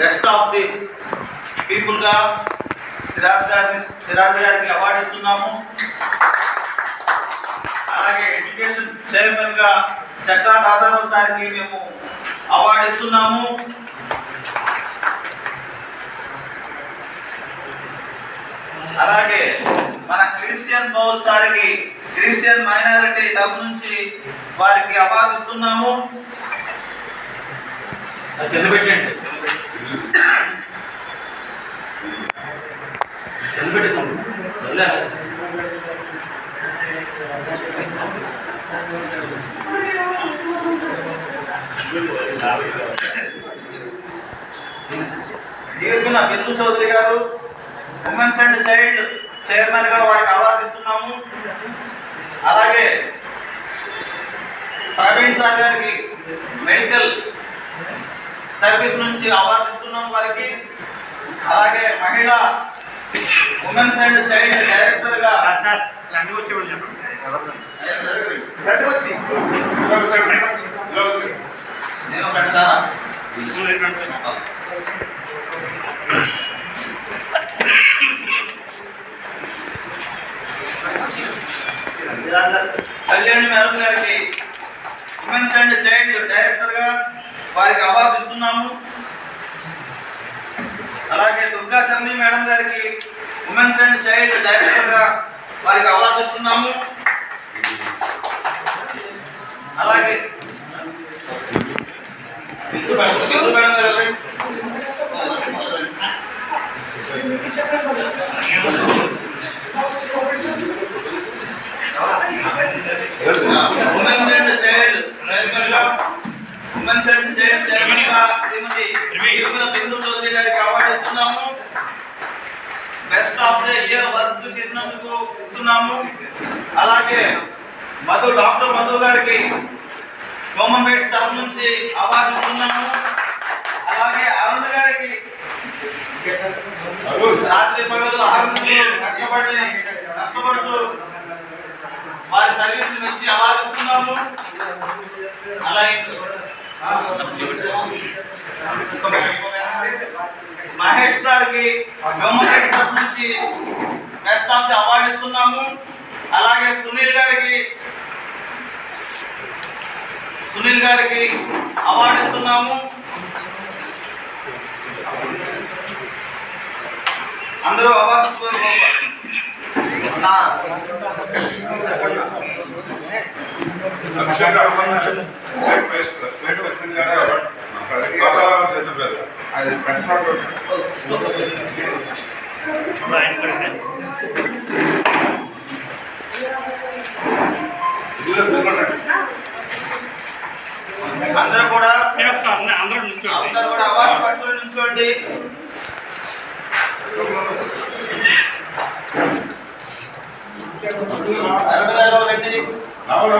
Best of the పీపుల్గా సిరాజ్ గారిని సిరాజ్ గారికి అవార్డు ఇస్తున్నాము. అలాగే ఎడ్యుకేషన్ చైర్మన్గా చక్కా దాదారావు సార్కి మేము అవార్డు ఇస్తున్నాము. అలాగే మన క్రిస్టియన్ బౌల్ సార్కి క్రిస్టియన్ మైనారిటీ తరపు నుంచి వారికి అవార్డు ఇస్తున్నాము. అది పెట్టండి కింద బిందు చౌదరి గారు ఉమెన్స్ అండ్ చైల్డ్ చైర్మన్గా వారికి అవార్డు అలాగే ప్రవీణ్ సార్ గారికి మెడికల్ సర్వీస్ నుంచి అవార్డు ఇస్తున్నాము వారికి. అలాగే మహిళా ఉమెన్స్ అండ్ చైల్డ్ డైరెక్టర్గా నేను పెడతా. కళ్యాణి మేడం గారికి ఉమెన్స్ అండ్ చైల్డ్ డైరెక్టర్గా వారికి అవార్డు ఇస్తున్నాము. అలాగే దుర్గా చందీ మేడం గారికి ఉమెన్స్ అండ్ చైల్డ్ డైరెక్టర్గా వారికి అవార్డు ఇస్తున్నాము. అలాగే మేడం గారు ఇస్తున్నాము best of the year work చేసినందుకు ఇస్తున్నాము. అలాగే మధు డాక్టర్ మధు గారికి రైట్స్ తరఫు నుంచి అవార్డు ఇస్తున్నాము. అలాగే అరుణ్ గారికి రాత్రి పగలు ఆరు కష్టపడి కష్టపడుతూ వారి సర్వీస్ నుంచి అవార్డు ఇస్తున్నాము. అలాగే మహేష్ సార్కి హ్యూమన్ రైట్స్ తరఫు నుంచి బెస్ట్ ఆఫ్ ది అవార్డు ఇస్తున్నాము. అలాగే సునీల్ గారికి సునీల్ గారికి అవార్డు ఇస్తున్నాము. అందరూ అవార్డు అది ప్రెస్ నోట్ అందరూ కూడా అందరూ అందరూ కూడా అవార్డ్స్ పట్టుకొని నుంచోండి అరవై గారు రండి. అవును